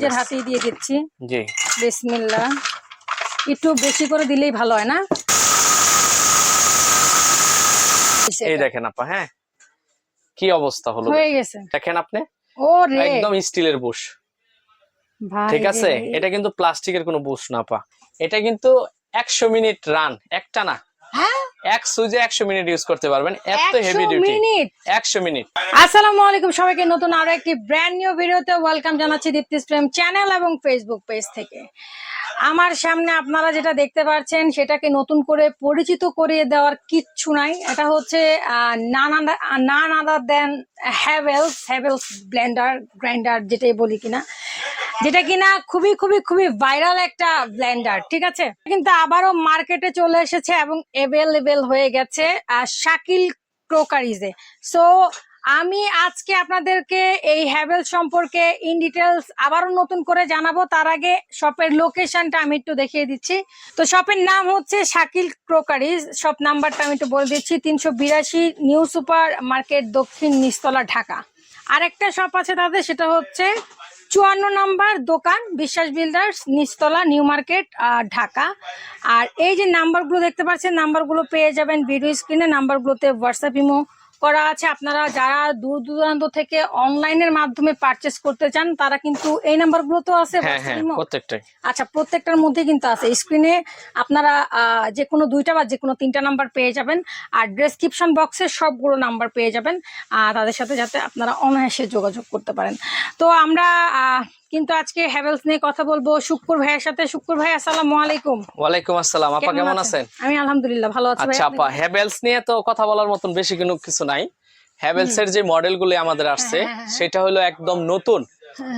নিজের। হাতেই দিয়ে দিচ্ছি। জি। বিসমিল্লাহ। একটু বেশি করে দিলেই ভালো হয় না? এই দেখেন আপা হ্যাঁ? কি অবস্থা হলো? হয়ে গেছে। দেখেন আপনি? ও রে। একদম স্টিলের বুশ। ভাই ঠিক আছে? এটা কিন্তু প্লাস্টিকের কোনো বুশ না পা এটা কিন্তু একশো মিনিট রান একটা না। হ্যাঁ এক একশো মিনিট ইউজ করতে পারবেন। এত হেভি ডিউটি মিনিট? একশো মিনিট। আসসালামু আলাইকুম সবাইকে নতুন আরও একটি ব্র্যান্ড নিউ ভিডিওতে ওয়েলকাম জানাচ্ছি দীপ্তি প্রেম চ্যানেল এবং ফেসবুক পেজ থেকে। আমার সামনে আপনারা যেটা দেখতে পাচ্ছেন সেটাকে নতুন করে পরিচিত করিয়ে দেওয়ার কিচ্ছু নাই। এটা হচ্ছে none other than Havells Havells blender grinder যেটাই বলি কিনা। যেটা কিনা খুবই খুবই খুবই ভাইরাল একটা ব্লেন্ডার ঠিক আছে? কিন্তু আবারও মার্কেটে চলে এসেছে এবং অ্যাভেলেবেল হয়ে গেছে শাকিল ক্রোকারিজে। সো আমি আজকে আপনাদেরকে এই হ্যাভেল সম্পর্কে ইন ডিটেলস আবারও নতুন করে জানাব। তার আগে শপের লোকেশনটা আমি একটু দেখিয়ে দিচ্ছি। তো শপের নাম হচ্ছে শাকিল ক্রোকারিজ। শপ নাম্বারটা আমি একটু বলে দিচ্ছি। তিনশো বিরাশি নিউ সুপার মার্কেট দক্ষিণ নিস্তলা ঢাকা। আরেকটা শপ আছে তাদের, সেটা হচ্ছে চুয়ান্ন নম্বর দোকান বিশ্বাস বিল্ডার্স, নিচতলা, নিউ মার্কেট ঢাকা। আর এই যে নাম্বারগুলো দেখতে পাচ্ছেন নাম্বারগুলো পেয়ে যাবেন ভিডিও স্ক্রিনে নাম্বারগুলোতে হোয়াটসঅ্যাপ ইমো করা আছে। আপনারা যারা দূর দূরান্ত থেকে অনলাইনের মাধ্যমে পারচেস করতে চান তারা কিন্তু এই নাম্বারগুলো তো আছে হ্যাঁ হ্যাঁ। প্রত্যেকটাই। আচ্ছা প্রত্যেকটার মধ্যে কিন্তু আছে। স্ক্রিনে আপনারা আহ, যে কোনো দুইটা বা যে কোনো তিনটা নাম্বার পেয়ে যাবেন। আর ডেসক্রিপশন বক্সে সবগুলো নাম্বার পেয়ে যাবেন। আহ, তাদের সাথে যাতে আপনারা অনায়াসে যোগাযোগ করতে পারেন। তো আমরা আহ, কিন্তু আজকে হ্যাভেলস নিয়ে কথা বলব শুক্কুর ভাইয়ের সাথে। শুক্কুর ভাই আসসালামু আলাইকুম। ওয়ালাইকুম আসসালাম। আপা কেমন আছেন? আমি আলহামদুলিল্লাহ ভালো আছি আচ্ছা আপা হ্যাভেলস নিয়ে তো কথা বলার মতন বেশি কোনো কিছু নাই। হ্যাভেলস এর যে মডেলগুলো আমাদের আসছে হ্যাঁ, হ্যাঁ, হ্যাঁ। সেটা হলো একদম নতুন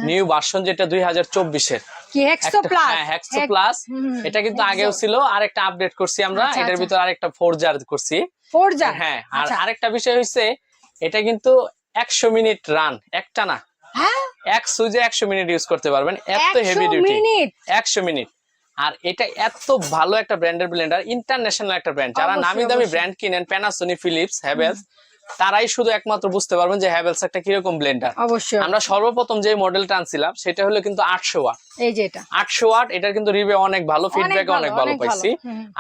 নিউ ভার্সন যেটা দুই হাজার চব্বিশের। কি হেক্সো প্লাস হেক্সো প্লাস এটা কিন্তু আগেও ছিল আরেকটা আপডেট করছি আমরা। আচ্ছা, এটার আচ্ছা। ভিতর আরেকটা ফোরজার করছি। ফোরজা হ্যাঁ আর আচ্ছা। আরেকটা বিষয় হইছে এটা কিন্তু একশো মিনিট রান একটা না। হ্যাঁ এক সুইচে একশো মিনিট ইউজ করতে পারবেন। এত হেভি ডিউটি একশো মিনিট। আর এটা এত ভালো একটা ব্র্যান্ডের ব্লেন্ডার ইন্টারন্যাশনাল একটা ব্র্যান্ড যারা নামি দামি ব্র্যান্ড কিনেন প্যানাসোনি ফিলিপস হ্যাভেলস তারাই শুধু একমাত্র বুঝতে পারবেন যে হ্যাভেলস একটা কীরকম ব্লেন্ডার। অবশ্যই আমরা সর্বপ্রথম যে মডেলটা আনছিলাম সেটা হলো কিন্তু আটশো ওয়াট। এই যে এটা। আটশো ওয়াট এটার কিন্তু রিভিউ অনেক ভালো ফিডব্যাক অনেক ভালো পাইছি।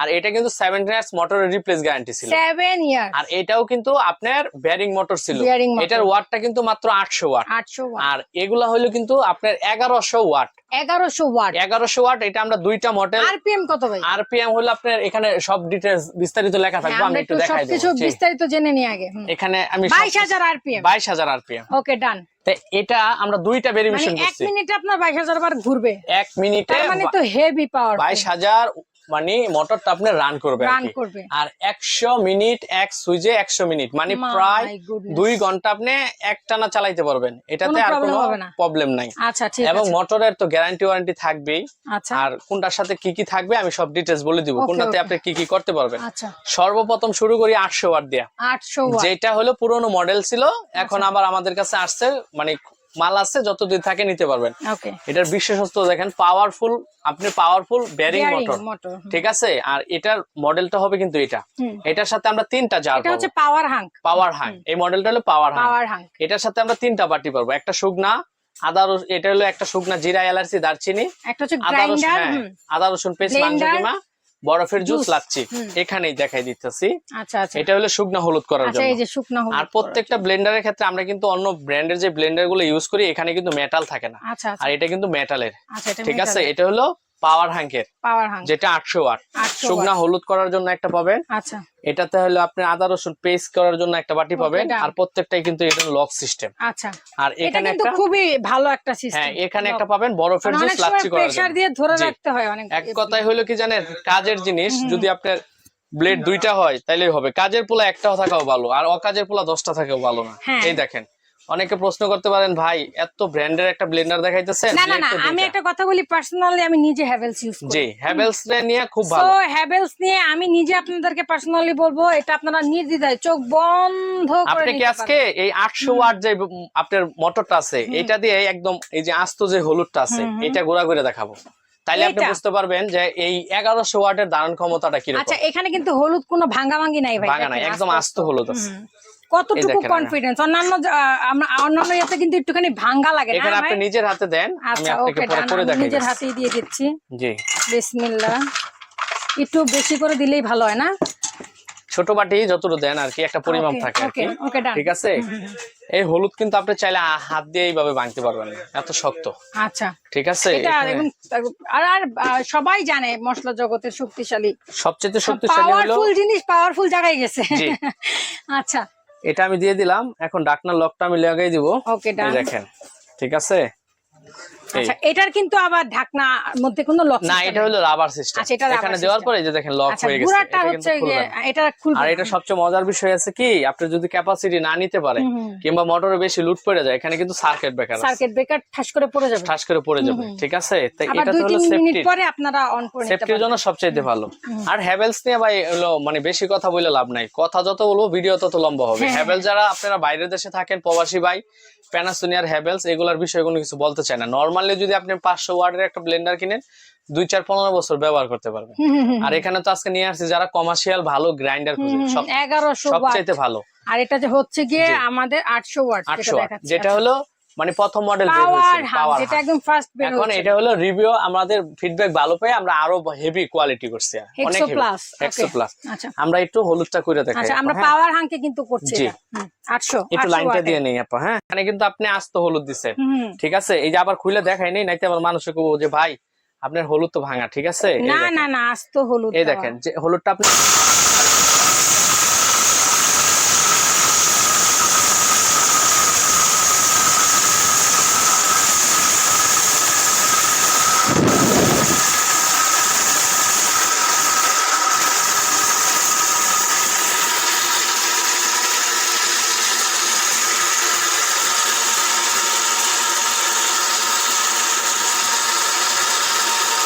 আর এটা কিন্তু সেভেন ইয়ার্স মোটরের রিপ্লেস গ্যারান্টি ছিল। সেভেন ইয়ার আর এটাও কিন্তু আপনার ব্যারিং মোটর ছিল। এটার ওয়াটটা কিন্তু মাত্র আটশো ওয়াট। আটশো আর এগুলা হলো কিন্তু আপনার এগারোশো ওয়াট। এগারোশো ওয়াট। এগারোশো ওয়াট এটা আমরা দুইটা মডেল আরপিএম কত ভাই? আরপিএম হলো আপনার এখানে সব ডিটেলস বিস্তারিত লেখা হ্যাঁ, থাকবে আমি একটু দেখাই সবকিছু দেবো বিস্তারিত জেনে নিই আগে। এখানে আমি বাইশ হাজার আরপিএম বাইশ হাজার আরপিএম ওকে ডান এটা আমরা দুইটা ভেরিয়েশন এক করছি মিনিটে আপনার বাইশ হাজার বার ঘুরবে। এক মিনিটে মানে তো হেভি পাওয়ার বাইশ হাজার মানে মোটরটা আপনি রান করবে। আর একশো মিনিট এক সুইচে একশো মিনিট মানে প্রায় দুই ঘণ্টা আপনি একটানা চালাইতে পারবেন। এটাতে আর কোনো প্রবলেম নাই। আচ্ছা ঠিক এবং মোটরের তো গ্যারান্টি ওয়ারেন্টি থাকবেই। আচ্ছা। আর কোনটার সাথে কি কি থাকবে আমি সব ডিটেলস বলে দিব। কোনটাতে আপনি কি কি করতে পারবেন। আচ্ছা। সর্বপ্রথম শুরু করি আটশো ওয়াট দিয়া। যেটা হলো পুরনো মডেল ছিল এখন। আবার আমাদের কাছে আসছে মানে মাল আছে যতদিন থাকে নিতে পারবেন। এটার বিশেষত্ব দেখেন পাওয়ারফুল আপনি পাওয়ারফুল ব্যারিং মোটর ঠিক আছে? আর এটার মডেলটা হবে কিন্তু এটা। এটার সাথে আমরা তিনটা জার এটা হচ্ছে পাওয়ার হাঙ্ক পাওয়ার হাং এই মডেলটা হলো পাওয়ার হাং পাওয়ার হাঙ্ক এটার সাথে আমরা তিনটা বাটি পাবো। একটা শুকনা আদা রসুন এটা হলো একটা শুকনা জিরা এলাচি দারচিনি। একটা হচ্ছে আদা রসুন গ্রাইন্ডার হ্যাঁ, আদা রসুন পেস্ট মাংস কিমা। বরফের জুস লাগছে। এখানেই দেখাই দিতেছি। আচ্ছা আচ্ছা। এটা হলো শুকনো হলুদ করার আচ্ছা জন্য। এই যে শুকনো হলুদ আর প্রত্যেকটা ব্লেন্ডারের ক্ষেত্রে আমরা কিন্তু অন্য ব্র্যান্ডের যে ব্লেন্ডারগুলো ইউজ করি এখানে কিন্তু মেটাল থাকে না। আর এটা কিন্তু মেটালের ঠিক আছে? এটা হলো পাওয়ার হ্যাঙ্কের পাওয়ার হাঙ্ক যেটা আটশো ওয়াট। আটশো শুকনা হলুদ করার জন্য একটা পাবেন। আচ্ছা। এটাতে হলো আপনি আদা রসুন পেস্ট করার জন্য একটা বাটি পাবেন। আর প্রত্যেকটাই কিন্তু এটা লক সিস্টেম আচ্ছা। আর এখানে একটা খুবই ভালো একটা সিস্টেম হ্যাঁ এখানে একটা পাবেন বরফের জুস সময় লাচ্ছি করার প্রেসার দিয়ে ধরে রাখতে হয় অনেক এক কথায় হলো কি জানেন কাজের জিনিস যদি আপনার ব্লেড দুইটা হয় তাইলে হবে। কাজের পোলা একটা থাকাও ভালো আর অকাজের পোলা দশটা থাকাও ভালো না। হ্যাঁ। এই দেখেন অনেকে প্রশ্ন করতে পারেন ভাই এত ব্র্যান্ডের একটা ব্লেন্ডার দেখাইতেছেন না না না আমি একটা কথা বলি পার্সোনালি আমি নিজে হ্যাভেলস ইউজ করি। জি হ্যাভেলস নিয়ে খুব ভালো সো ভালো। হ্যাভেলস নিয়ে আমি নিজে আপনাদেরকে পার্সোনালি বলব এটা আপনারা নির্দ্বিধায় চোখ বন্ধ করে আপনি কি আজকে এই আটশো ওয়াট যে আপনার মোটরটা আছে এটা দিয়ে একদম এই যে আস্ত যে হলুদটা আছে এটা ঘোরা করে দেখাবো। তাইলে আপনি? বুঝতে পারবেন যে এই এগারোশো ওয়াটের ধারণ ক্ষমতাটা কীরকম। আচ্ছা এখানে কিন্তু হলুদ কোনো ভাঙ্গা ভাঙ্গি নাই ভাই ভাঙা নাই একদম আস্ত হলুদ আছে। কতটুকু। কনফিডেন্স অন্যান্য আমরা অন্যান্য ইয়াতে কিন্তু একটুখানি ভাঙ্গা লাগে এখানে আপনি নিজের হাতে দেন আমি আচ্ছা আপনাকে পরে করে দেখাই নিজের। হাতেই দিয়ে দিচ্ছি। জি। বিসমিল্লাহ। একটু বেশি করে দিলেই ভালো হয় না? ছোট বাটি যতটুকু দেন আর কি একটা পরিমাপ থাকে ঠিক আছে? এই হলুদ কিন্তু আপনি চাইলে হাত দিয়ে এইভাবে ভাঙতে পারবেন না এত শক্ত। আচ্ছা। ঠিক আছে? আর আর সবাই জানে মশলা জগতের শক্তিশালী। সবচেয়ে শক্তিশালী হলো পাওয়ারফুল জিনিস পাওয়ারফুল জায়গায় গেছে। আচ্ছা এটা আমি দিয়ে দিলাম। এখন ডাকনার লকটা আমি লাগাই দিব। ওকে দেখেন ঠিক আছে। আচ্ছা এটার কিন্তু আবার মধ্যে কোনো লক না এটা হলো রাবার সিস্টেম আচ্ছা, এটা এখানে দেওয়ার পরে যে দেখেন লক আচ্ছা হয়ে গেছে। হচ্ছে। এটা খুলবে আর এটা সবচেয়ে মজার বিষয় আছে কি আপনি যদি ক্যাপাসিটি না নিতে পারে। কিংবা মোটরে বেশি লুট পড়ে যায় এখানে কিন্তু সার্কিট ব্রেকার আছে। সার্কিট ব্রেকার ঠাস করে পড়ে যাবে। ঠাস করে পড়ে যাবে। ঠিক আছে? তো আবার এটা তো হলো সেফটি পরে আপনারা অন করে নিতে সেফটির জন্য সবচেয়ে ভালো। আর হ্যাভেলস নিয়ে ভাই হলো মানে বেশি কথা বলে লাভ নাই। কথা যত বলব ভিডিও তত লম্বা হবে। হ্যাঁ, হ্যাভেলস যারা আপনারা বাইরের দেশে থাকেন প্রবাসী ভাই প্যানাসোনিয়ার হ্যাভেলস এগুলোর বিষয়ে কোনো কিছু বলতে চায় না। নর্মালি যদি আপনি পাঁচশো ওয়ার্ডের একটা ব্লেন্ডার কিনেন দুই চার পনেরো বছর ব্যবহার করতে পারবেন। আর এখানে তো আজকে নিয়ে আসছে যারা কমার্শিয়াল ভালো গ্রাইন্ডার এগারোশো ওয়াট সবচাইতে ভালো। আর এটা যে হচ্ছে গিয়ে আমাদের আটশো ওয়ার্ড আটশো যেটা হলো মানে প্রথম মডেল বের হয়েছে যেটা একদম ফার্স্ট বের এখন এটা হলো রিভিউ আমাদের ফিডব্যাক ভালো পেয়ে আমরা আরও হেভি কোয়ালিটি করছি অনেক প্লাস হেক্সো প্লাস আমরা একটু হলুদটা করে দেখাই আচ্ছা আমরা হ্যাঁ? পাওয়ার হাঙ্কে কিন্তু করছি এটা। একটু 800 লাইনটা দিয়ে নেই আপা হ্যাঁ? এখানে কিন্তু আপনি আস্ত হলুদ দিচ্ছেন ঠিক আছে? এই যে আবার খুলে দেখাই নেই নাইতে আমার মানুষকে বলব যে ভাই আপনার হলুদ তো ভাঙা ঠিক আছে? না না না আস্ত হলুদ এই দেখেন যে হলুদটা আপনি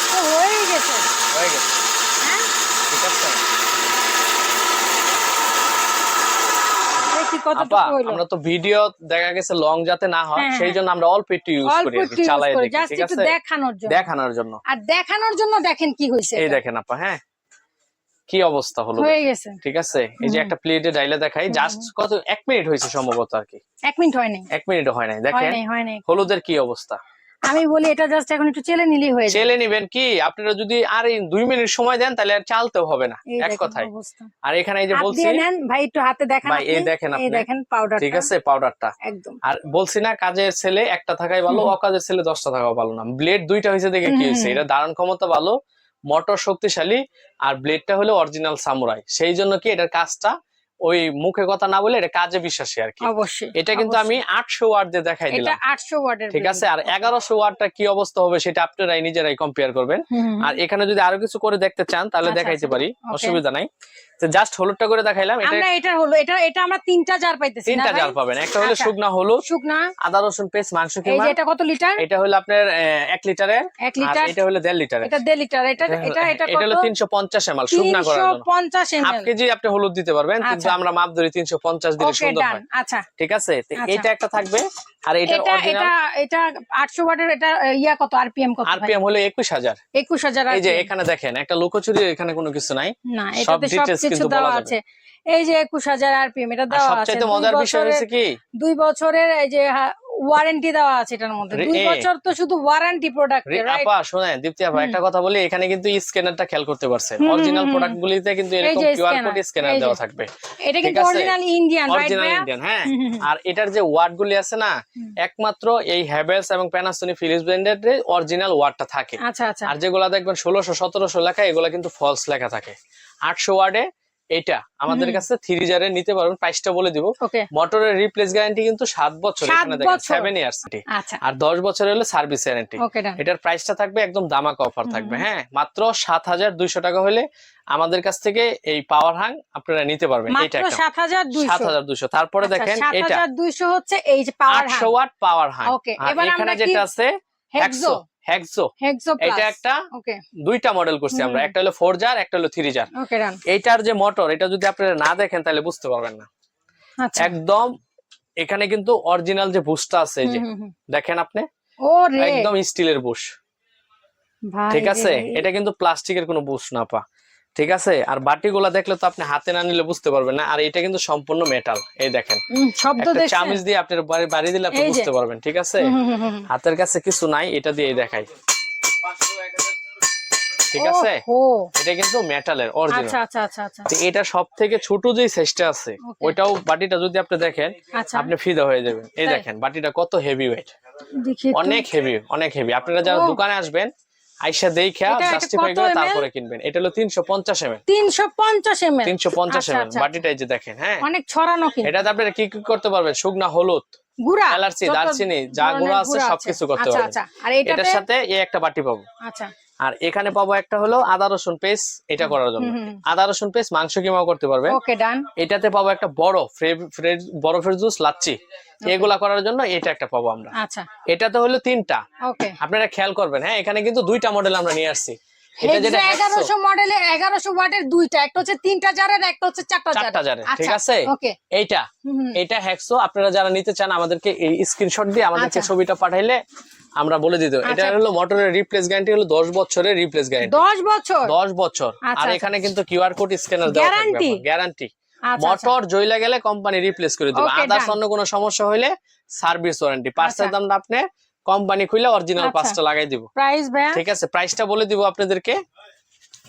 ও, হয়েই গেছে হয়ে গেছে হ্যাঁ ঠিক আছে দেখি আপা কতটুকু হইল আমরা তো ভিডিও দেখা গেছে লং যাতে না হয় হ্যাঁ, সেই হ্যাঁ। জন্য আমরা অল্প একটু ইউজ করি চালাই দেখি ঠিক আছে? দেখানোর জন্য। দেখানোর জন্য। আর দেখানোর জন্য দেখেন কি হয়েছে এই দেখেন আপা হ্যাঁ? কি অবস্থা হলো হয়ে গেছে। ঠিক আছে? এই যে একটা প্লেটে ডাইলে দেখাই জাস্ট কত এক মিনিট হয়েছে সম্ভবত আর কি। এক মিনিট হয়নি এক মিনিট হয় নাই দেখেন। হয় হলুদের কি অবস্থা? আমি বলি এটা জাস্ট এখন একটু চেলে নিলেই হয়ে চেলে নিবেন কি? আপনারা যদি আর এই দুই মিনিট সময় দেন তাহলে আর চালতেও হবে না। এক কথায়। আর এখানে এই যে বলছি ভাই একটু হাতে দেখান ভাই, এই আপনি। দেখেন এই আপনি। দেখেন পাউডার ঠিক আছে পাউডারটা একদম। আর বলছি না কাজের ছেলে একটা থাকাই ভালো। অকাজের ছেলে দশটা থাকাও ভালো না। ব্লেড দুইটা হয়েছে দেখে কি হয়েছে? এটা ধারণ ক্ষমতা ভালো মোটর শক্তিশালী আর ব্লেডটা হলো অরিজিনাল সামুরাই সেই জন্য কি এটার কাজটা ওই মুখে কথা না বলে এটা কাজে বিশ্বাসী আর কি। অবশ্যই এটা কিন্তু আমি আটশো ওয়াট দিয়ে দেখাই এটা দিলাম। আটশো ওয়াটের ঠিক আছে? আর এগারোশো ওয়াটটা কি অবস্থা হবে সেটা আপনারাই নিজেরাই কম্পেয়ার করবেন। আর এখানে যদি আরও কিছু করে দেখতে চান তাহলে আচ্ছা, দেখাইতে আচ্ছা, পারি। অসুবিধা নাই। জাস্ট হলুদটা করে দেখাইলাম। এটা এটা হলো এটা এটা আমরা তিনটা জার পাইতেছি তিনটা জার পাবেন। একটা হলো আচ্ছা। শুকনা হলুদ শুকনা। আদা রসুন পেস্ট মাংস এই কিমা। এটা কত লিটার? এটা হলো আপনার আহ, এক লিটারের। এক আর লিটার এটা হলো দেড় লিটারের। এটা দেড় লিটার। এটা এটা এটা এটা হলো কত? তিনশো পঞ্চাশ এমএল শুকনা করার জন্য। পঞ্চাশ হাফ এমএল কেজি আপনি হলুদ দিতে পারবেন। আচ্ছা। আমরা মাপ ধরি তিনশো পঞ্চাশ দিলে সুন্দর হয়। আচ্ছা। ঠিক আছে? আচ্ছা। এটা একটা থাকবে আর এটা এটা এটা আটশো ওয়াটের এটা ইয়া কত? আরপিএম কত আরপিএম হলো একুশ হাজার। একুশ হাজার এই যে এখানে দেখেন একটা লুকোচুরি এখানে কোনো কিছু নাই। না সব এটাতে সব কিছু কিন্তু বলা দেওয়া আছে। এই যে একুশ হাজার আরপিএম এটা দেওয়া আছে। সবচেয়ে মজার বিষয় হচ্ছে কি? দুই বছরের এই যে ওয়ারেন্টি দেওয়া আছে এটার মধ্যে। দুই বছর তো শুধু ওয়ারেন্টি প্রোডাক্ট আপা শোনেন দীপ্তি আপা একটা কথা বলি এখানে কিন্তু স্ক্যানারটা খেয়াল করতে পারছেন। অরিজিনাল প্রোডাক্ট গুলিতে কিন্তু এরকম কিউআর কোড স্ক্যানার দেওয়া থাকবে। এটা কিন্তু original Indian right original Indian হ্যাঁ। আর এটার যে ওয়ার্ড গুলি আছে না একমাত্র এই হ্যাভেলস এবং প্যানাসোনিক ফিলিপস ব্র্যান্ডের অরিজিনাল ওয়ার্ডটা থাকে। আচ্ছা আচ্ছা। আর যেগুলা দেখবেন ষোলোশো সতেরোশো লেখা এগুলা কিন্তু ফলস লেখা থাকে। আটশো ওয়ার্ডে এটা আমাদের কাছে থ্রি জারে নিতে পারবেন প্রাইসটা বলে দিব। মোটরের রিপ্লেস গ্যারান্টি কিন্তু সাত বছর? সেভেন ইয়ার্স আচ্ছা। আর দশ বছর হলে সার্ভিস গ্যারান্টি এটার প্রাইসটা থাকবে একদম দামাকা অফার থাকবে হ্যাঁ? মাত্র সাত হাজার দুইশো টাকা হলে আমাদের কাছ থেকে এই পাওয়ার হাং আপনারা নিতে পারবেন এইটা সাত হাজার সাত দুইশো হাজার দুইশো। তারপরে দেখেন এটা। দুইশো হচ্ছে এই আটশো ওয়াট পাওয়ার হাং এখানে যেটা আছে একশো। হেক্সো হেক্সো এটা একটা ওকে দুইটা মডেল করছি আমরা। একটা হলো ফোর জার একটা হলো থ্রি জার ওকে ডান এইটার যে মোটর এটা যদি আপনারা না দেখেন তাহলে বুঝতে পারবেন না। আচ্ছা। একদম এখানে কিন্তু অরিজিনাল যে বুশটা আছে যে। দেখেন আপনি? একদম স্টিলের বুশ ঠিক আছে? এটা কিন্তু প্লাস্টিকের কোনো বুস না পা ঠিক আছে? আর বাটিগুলা দেখলে তো আপনি হাতে না নিলে বুঝতে পারবেন না। আর এটা কিন্তু সম্পূর্ণ মেটাল এই দেখেন। চামিচ দিয়ে আপনার বাড়ি দিলে আপনি বুঝতে পারবেন ঠিক আছে। হাতের কাছে কিছু নাই এটা দিয়ে দেখাই। ঠিক আছে? এটা কিন্তু মেটালের অরিজিনাল আচ্ছা আচ্ছা আচ্ছা এটা সব থেকে ছোট যে সাইজটা আছে ওইটাও বাটিটা যদি আপনি দেখেন আপনি ফিদা হয়ে যাবেন। এই দেখেন বাটিটা কত হেভি ওয়েট অনেক হেভি অনেক হেভি আপনারা যারা দোকানে আসবেন আইসা দেখা জাস্টিফাই করে তারপরে কিনবেন। এটা হলো তিনশো পঞ্চাশ এম এমএল তিনশো পঞ্চাশ এম তিনশো পঞ্চাশ আচ্ছা, এম আচ্ছা, বাটিটা এই যে দেখেন হ্যাঁ? অনেক ছড়ানো কিন্তু। এটাতে আপনি কি কি করতে পারবেন? শুকনা হলুদ গুড়া এলাচি, দারচিনি, যা গুড়া আছে সবকিছু করতে আচ্ছা পারবেন। আচ্ছা। আর এটার সাথে এই একটা বাটি পাবো। আচ্ছা। আর এখানে পাবো একটা হলো আদা রসুন পেস্ট এটা করার জন্য। আদা রসুন পেস্ট মাংস কিমাও করতে পারবে। ওকে ডান। এটাতে পাবো একটা বড় ফ্রে- বড় বরফের জুস লাচ্ছি। এগুলা করার জন্য এটা একটা পাবো আমরা। আচ্ছা। এটাতে হলো তিনটা। ওকে। আপনারা খেয়াল করবেন হ্যাঁ এখানে কিন্তু দুইটা মডেল আমরা নিয়ে আসছি। এগারোশো মডেলের এগারোশো ওয়াটের দুইটা একটা হচ্ছে তিনটা জারের একটা হচ্ছে চারটা চারটা জারের, ঠিক আচ্ছা, আছে? এইটা হ্যাকসো আপনারা যারা নিতে চান আমাদেরকে এই স্ক্রিনশট দিয়ে আমাদেরকে আচ্ছা। ছবিটা পাঠাইলে আমরা বলে দিতে এটা আচ্ছা। হলো মোটরের রিপ্লেস গ্যারান্টি হলো দশ বছরের রিপ্লেস গ্যারান্টি দশ বছর? দশ বছর। আর। এখানে কিন্তু কিউআর কোড স্ক্যানার দেওয়া থাকবে গ্যারান্টি আচ্ছা, মোটর জইলা গেলে কোম্পানি রিপ্লেস করে দেবে। আদার্স অন্য কোনো সমস্যা হইলে সার্ভিস ওয়ারেন্টি পাঁচটার দাম আপনি কোম্পানি খুলে অরিজিনাল আচ্ছা। পাঁচটা লাগাই দিব। প্রাইস ভাইয়া? ঠিক আছে প্রাইসটা বলে দিব আপনাদেরকে।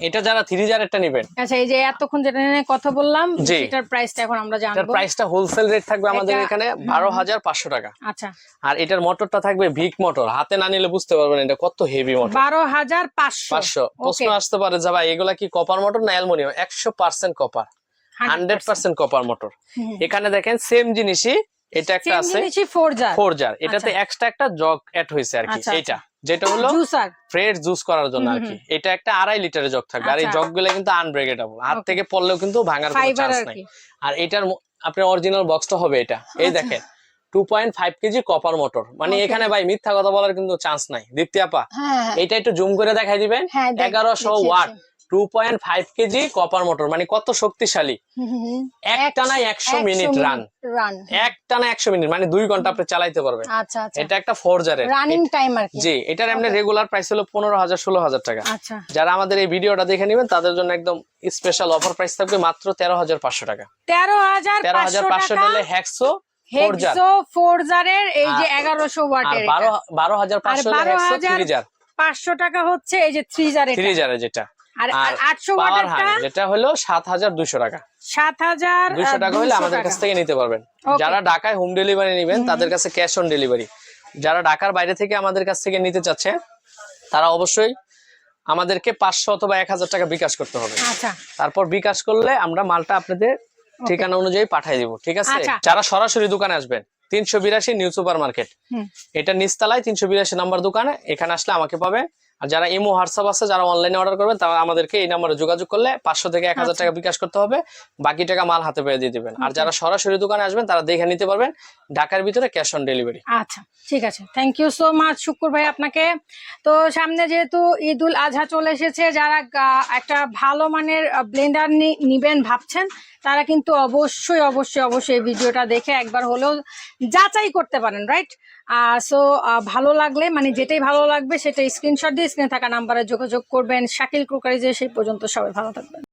এটা যারা থ্রি জারেরটা নেবেন। আচ্ছা এই যে এতক্ষণ যেটা নিয়ে কথা বললাম জি। সেটার প্রাইসটা এখন আমরা এটার প্রাইসটা হোলসেল রেট থাকবে আমাদের এখানে বারো হাজার পাঁচশো টাকা। আচ্ছা। আর এটার মোটরটা থাকবে ভিক মোটর হাতে না নিলে বুঝতে পারবেন এটা কত হেভি মোটর বারো হাজার পাঁচশো। পাঁচশো। প্রশ্ন আসতে পারে যে ভাই এগুলা কি কপার মোটর না অ্যালুমিনিয়াম একশো percent copper hundred percent. Copper motor এখানে দেখেন সেম জিনিসই এটা একটা আছে ফোর জার এটাতে এক্সট্রা একটা জগ অ্যাড হয়েছে আর কি। আচ্ছা, এটা। যেটা হলো ফ্রেশ জুস করার জন্য আর কি। এটা একটা আড়াই লিটারের জগ থাকবে। আর এই আচ্ছা। জগগুলো কিন্তু আনব্রেকেটেবল হাত. থেকে পড়লেও কিন্তু ভাঙার কোনো চান্স নাই। আর এটার আপনার অরিজিনাল বক্সটা হবে এটা। এই আচ্ছা। দেখেন two point five KG copper motor মানে এখানে ভাই মিথ্যা কথা বলার কিন্তু চান্স নাই। দীপ্তি আপা হ্যাঁ হ্যাঁ। এটা একটু জুম করে দেখাই দিবেন? হ্যাঁ, এগারোশো watt. Two point five KG copper motor মানে কত শক্তিশালী? হুম, হুম। একশো মিনিট রান রান একটানা একশো মিনিট মানে দুই ঘণ্টা আপনি চালাইতে পারবেন। আচ্ছা আচ্ছা। এটা একটা ফোর জারের রানিং টাইম আর জি এটার এমনি রেগুলার প্রাইস হলো পনেরো হাজার ষোলো হাজার টাকা। আচ্ছা। যারা আমাদের এই ভিডিওটা দেখে নেবেন তাদের জন্য একদম স্পেশাল অফার প্রাইস থাকবে মাত্র তেরো হাজার পাঁচশো টাকা। তেরো হাজার তেরো হাজার পাঁচশো টাকা হ্যাক্সো হেক্সো ফোর জারের এই যে এগারোশো ওয়াটের বারো হাজার পাঁচশো হাজার পাঁচশো টাকা হচ্ছে এই যে থ্রি জারের থ্রি জারের যেটা। আর আর আর আটশো পাওয়ার ওয়াটেরটা যেটা হলো সাত হাজার দুশো টাকা। সাত হাজার দুইশো আহ, টাকা হলে আমাদের কাছ থেকে নিতে পারবেন। যারা ঢাকায় হোম ডেলিভারি নেবেন তাদের কাছে ক্যাশ অন ডেলিভারি যারা ঢাকার বাইরে থেকে আমাদের কাছ থেকে নিতে চাচ্ছে তারা অবশ্যই আমাদেরকে পাঁচশো অথবা এক হাজার টাকা বিকাশ করতে হবে। আচ্ছা। তারপর বিকাশ করলে আমরা মালটা আপনাদের ঠিকানা অনুযায়ী পাঠিয়ে দিব ঠিক আছে? আচ্ছা। যারা সরাসরি দোকানে আসবেন তিনশো বিরাশি নিউ সুপার মার্কেট। এটা নিচতলায় তিনশো বিরাশি নাম্বার দোকানে এখানে আসলে আমাকে পাবে আর যারা ইমো হোয়াটসঅ্যাপ আছে যারা অনলাইনে অর্ডার করবেন তারা আমাদেরকে এই নাম্বারে যোগাযোগ করলে পাঁচশো থেকে এক হাজার আচ্ছা। টাকা বিকাশ করতে হবে। বাকি টাকা মাল হাতে পেয়ে দিয়ে দিবেন। আর যারা সরাসরি দোকানে আসবেন তারা দেখে নিতে পারবেন ঢাকার ভিতরে ক্যাশ অন ডেলিভারি। আচ্ছা ঠিক আছে। থ্যাংক ইউ সো মাচ শুক্র ভাই আপনাকে। তো সামনে যেহেতু ঈদ উল আজহা চলে এসেছে যারা একটা ভালো মানের ব্লেন্ডার নিবেন ভাবছেন তারা কিন্তু অবশ্যই অবশ্যই অবশ্যই এই ভিডিওটা দেখে একবার হলেও যাচাই করতে পারেন রাইট সো ভালো লাগলে মানে যেটাই ভালো লাগবে, সেটা স্ক্রিনশট দিয়ে স্ক্রিনে থাকা নাম্বারে যোগাযোগ করবেন। শাকিল ক্রোকারিজে সেই পর্যন্ত সবাই ভালো থাকবেন।